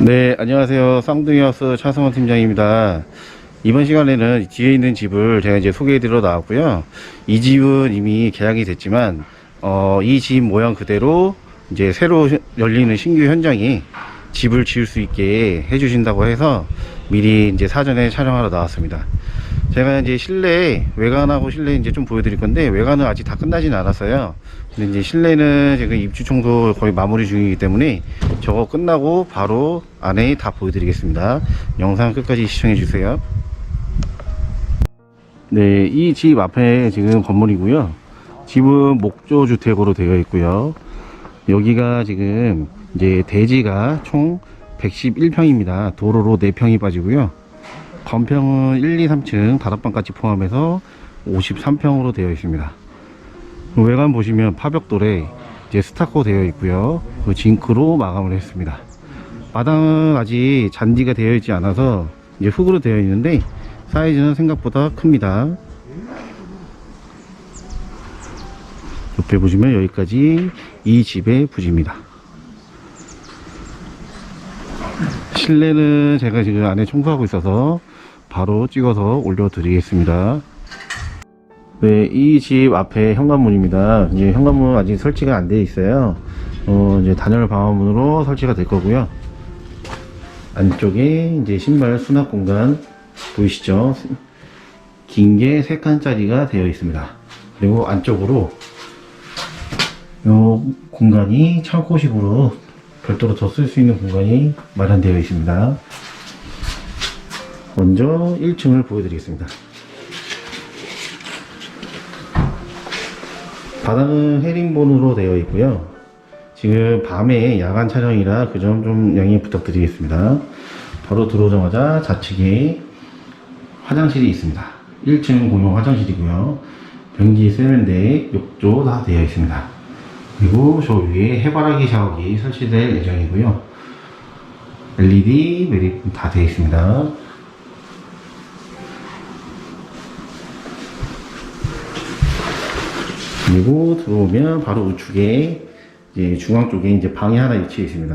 네, 안녕하세요. 쌍둥이하우스 차성원 팀장입니다. 이번 시간에는 뒤에 있는 집을 제가 이제 소개해드리러 나왔고요. 이 집은 이미 계약이 됐지만, 어, 이 집 모양 그대로 이제 새로 열리는 신규 현장이 집을 지을 수 있게 해주신다고 해서 미리 이제 사전에 촬영하러 나왔습니다. 제가 이제 실내 외관하고 실내 이제 좀 보여드릴 건데 외관은 아직 다 끝나진 않았어요. 근데 이제 실내는 지금 입주 청소 거의 마무리 중이기 때문에 저거 끝나고 바로 안에 다 보여드리겠습니다. 영상 끝까지 시청해 주세요. 네, 이 집 앞에 지금 건물이고요. 집은 목조 주택으로 되어 있고요. 여기가 지금 이제 대지가 총 111평입니다. 도로로 4평이 빠지고요. 건평은 1, 2, 3층 다락방까지 포함해서 53평으로 되어 있습니다. 외관 보시면 파벽돌에 이제 스타코 되어 있고요. 그 징크로 마감을 했습니다. 마당은 아직 잔디가 되어 있지 않아서 이제 흙으로 되어 있는데 사이즈는 생각보다 큽니다. 옆에 보시면 여기까지 이 집의 부지입니다. 실내는 제가 지금 안에 청소하고 있어서 바로 찍어서 올려드리겠습니다. 네, 이 집 앞에 현관문입니다. 이제 현관문 아직 설치가 안 되어 있어요. 어, 이제 단열 방화문으로 설치가 될 거고요. 안쪽에 이제 신발 수납 공간 보이시죠? 긴 게 3칸짜리가 되어 있습니다. 그리고 안쪽으로 요 공간이 창고식으로 별도로 더 쓸 수 있는 공간이 마련되어 있습니다. 먼저 1층을 보여드리겠습니다. 바닥은 헤링본으로 되어 있고요. 지금 밤에 야간 촬영이라 그 점 좀 양해 부탁드리겠습니다. 바로 들어오자마자 좌측에 화장실이 있습니다. 1층 공용 화장실이고요. 변기 세면대, 욕조 다 되어 있습니다. 그리고 저 위에 해바라기 샤워기 설치될 예정이고요. LED 매립 다 되어 있습니다. 그리고 들어오면 바로 우측에 이제 중앙 쪽에 이제 방이 하나 위치해 있습니다.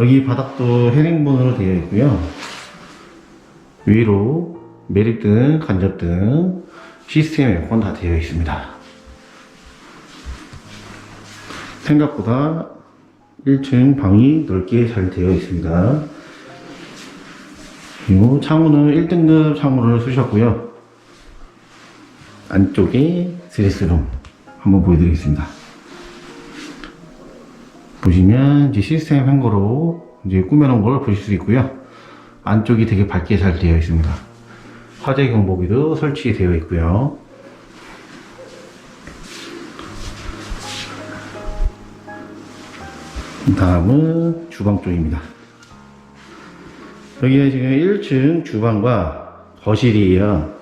여기 바닥도 헤링본으로 되어 있고요. 위로 매립등, 간접등, 시스템 에어컨 다 되어 있습니다. 생각보다 1층 방이 넓게 잘 되어 있습니다. 그리고 창호는 1등급 창호를 쓰셨고요. 안쪽에 드레스룸 한번 보여드리겠습니다. 보시면 이제 시스템 행거로 이제 꾸며놓은 걸 보실 수 있고요. 안쪽이 되게 밝게 잘 되어 있습니다. 화재 경보기도 설치되어 있고요. 다음은 주방 쪽입니다. 여기가 지금 1층 주방과 거실이에요.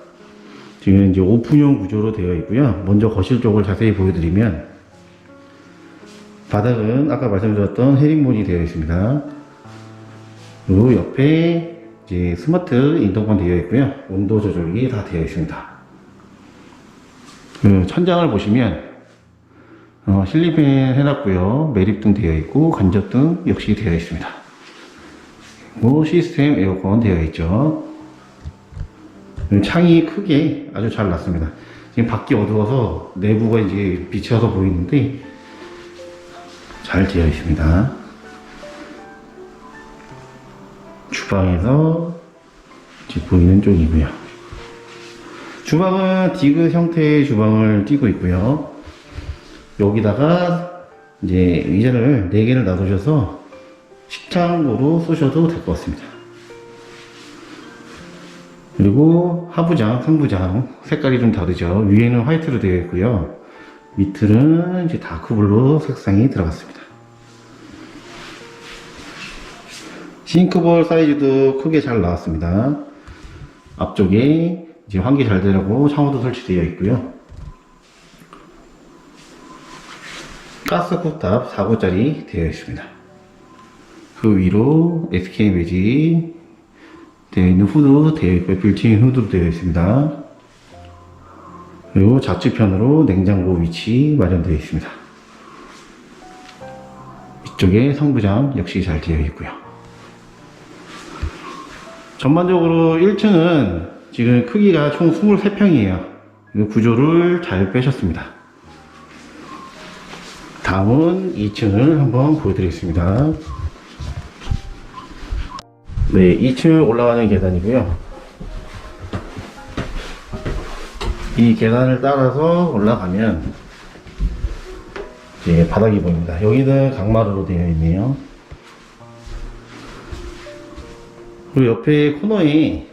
지금 이제 오픈형 구조로 되어 있고요. 먼저 거실 쪽을 자세히 보여드리면 바닥은 아까 말씀드렸던 헤링본이 되어 있습니다. 그리고 옆에 이제 스마트 인터폰 되어 있고요. 온도 조절이 다 되어 있습니다. 그 천장을 보시면 어, 실리펜 해놨고요. 매립등 되어 있고 간접등 역시 되어 있습니다. 그리고 시스템 에어컨 되어 있죠. 창이 크게 아주 잘 났습니다. 지금 밖이 어두워서 내부가 이제 비쳐서 보이는데 잘 되어 있습니다. 주방에서 이제 보이는 쪽이고요. 주방은 디귿 형태의 주방을 띄고 있고요. 여기다가 이제 의자를 4개를 놔두셔서 식탁으로 쓰셔도 될 것 같습니다. 그리고 하부장, 상부장 색깔이 좀 다르죠. 위에는 화이트로 되어 있고요. 밑은 이제 다크블루 색상이 들어갔습니다. 싱크볼 사이즈도 크게 잘 나왔습니다. 앞쪽에 이제 환기 잘 되려고 샤워도 설치되어 있고요. 가스 쿡탑 4구짜리 되어 있습니다. 그 위로 SK 매직 되어 있는 후드 되어 있고 빌트인 후드로 되어 있습니다. 그리고 좌측편으로 냉장고 위치 마련되어 있습니다. 이쪽에 성부장 역시 잘 되어 있고요. 전반적으로 1층은 지금 크기가 총 23평이에요. 구조를 잘 빼셨습니다. 다음은 2층을 한번 보여드리겠습니다. 네, 2층 올라가는 계단이고요. 이 계단을 따라서 올라가면 이제 바닥이 보입니다. 여기는 강마루로 되어 있네요. 그리고 옆에 코너에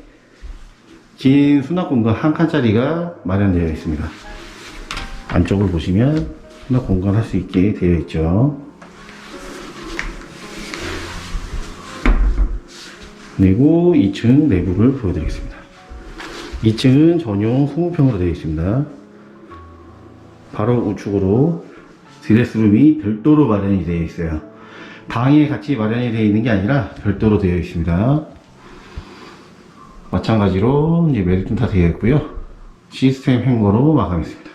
긴 수납 공간 한 칸짜리가 마련되어 있습니다. 안쪽을 보시면 수납 공간 할 수 있게 되어 있죠. 그리고 2층 내부를 보여드리겠습니다. 2층은 전용 20평으로 되어 있습니다. 바로 우측으로 드레스룸이 별도로 마련이 되어 있어요. 방에 같이 마련이 되어 있는 게 아니라 별도로 되어 있습니다. 마찬가지로 이제 메리트는 다 되어 있고요. 시스템 행거로 마감했습니다.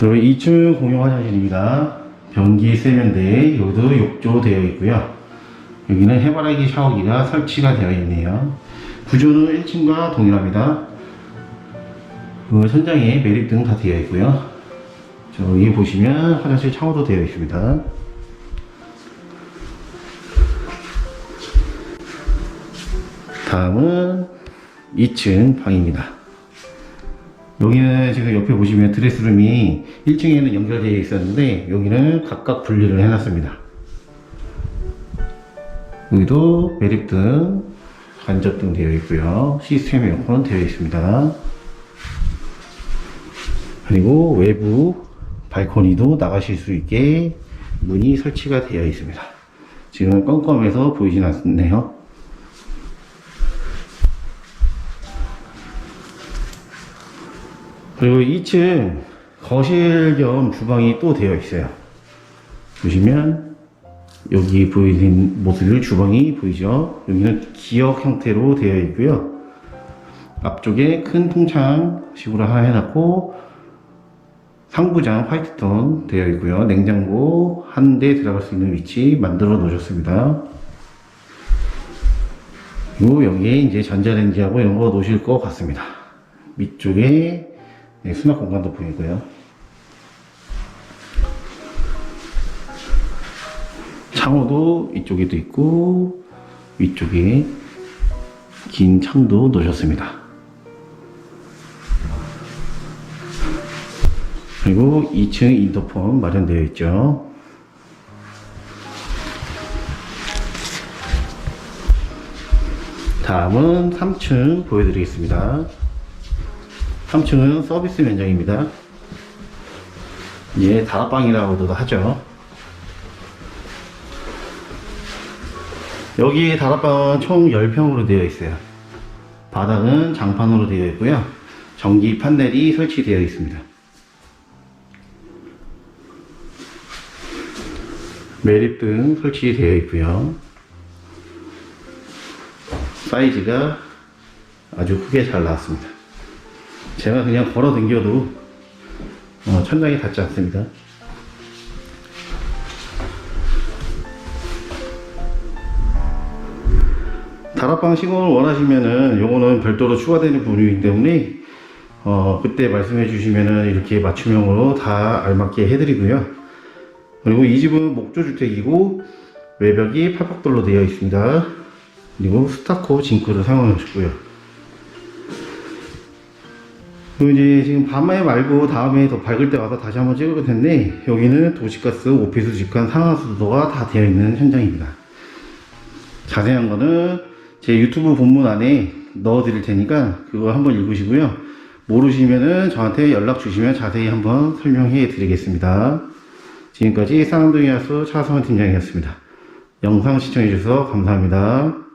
그리고 2층 공용 화장실입니다. 변기 세면대 여기도 욕조 되어 있고요. 여기는 해바라기 샤워기가 설치가 되어 있네요. 구조는 1층과 동일합니다. 그 천장에 매립 등 다 되어 있고요. 저기 보시면 화장실 창호도 되어 있습니다. 다음은 2층 방입니다. 여기는 지금 옆에 보시면 드레스룸이 1층에는 연결되어 있었는데 여기는 각각 분리를 해놨습니다. 여기도 매립등, 간접등 되어 있고요. 시스템 에어컨 되어 있습니다. 그리고 외부 발코니도 나가실 수 있게 문이 설치가 되어 있습니다. 지금 껌껌해서 보이진 않네요. 그리고 2층 거실 겸 주방이 또 되어 있어요. 보시면 여기 보이는 모습을 주방이 보이죠? 여기는 기역 형태로 되어 있고요. 앞쪽에 큰 통창 식으로 하나 해놨고 상부장 화이트톤 되어 있고요. 냉장고 한 대 들어갈 수 있는 위치 만들어 놓으셨습니다. 그리고 여기에 이제 전자레인지하고 이런 거 놓으실 것 같습니다. 위쪽에 네, 수납 공간도 보이고요. 창호도 이쪽에도 있고 위쪽에 긴 창도 놓으셨습니다. 그리고 2층 인터폰 마련되어 있죠. 다음은 3층 보여드리겠습니다. 3층은 서비스 면적입니다. 예, 다락방이라고도 하죠. 여기 다락방은 총 10평으로 되어 있어요. 바닥은 장판으로 되어 있고요. 전기 판넬이 설치되어 있습니다. 매립등 설치되어 있고요. 사이즈가 아주 크게 잘 나왔습니다. 제가 그냥 걸어 당겨도 어, 천장에 닿지 않습니다. 다락방 시공을 원하시면은 요거는 별도로 추가되는 부분이기 때문에 어, 그때 말씀해 주시면은 이렇게 맞춤형으로 다 알맞게 해드리고요. 그리고 이 집은 목조주택이고 외벽이 팔박돌로 되어 있습니다. 그리고 스타코 징크를 사용하셨고요. 그리고 이제 지금 밤에 말고 다음에 더 밝을 때 와서 다시 한번 찍을 텐데 여기는 도시가스, 오피스 직관, 상하수도가 다 되어 있는 현장입니다. 자세한 거는 제 유튜브 본문 안에 넣어 드릴 테니까 그거 한번 읽으시고요. 모르시면은 저한테 연락 주시면 자세히 한번 설명해 드리겠습니다. 지금까지 쌍둥이 하수 차성원 팀장이었습니다. 영상 시청해 주셔서 감사합니다.